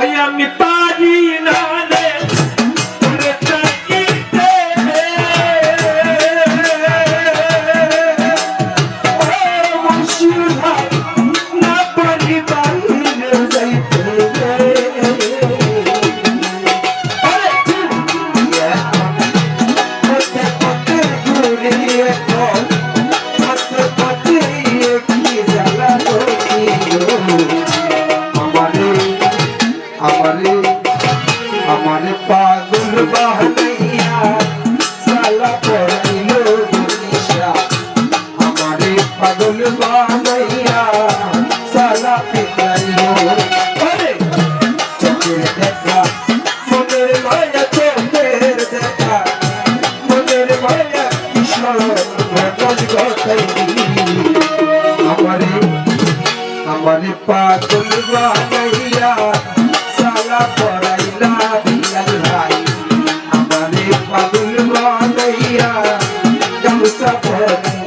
ওই আমি পারি আমারে আমারে পাগল বাহানাইয়া সালা পড়াইলো দুনিয়া। আমারে পাগল বাহানাইয়া সালা পিটাইলো। আরে, চোখের দেখা, মনের মায়া, চোখের দেখা। মনের মায়া কিশোর ভগত গতাই আমারে আমারে পাগল বানাইয়া I'm Mustafa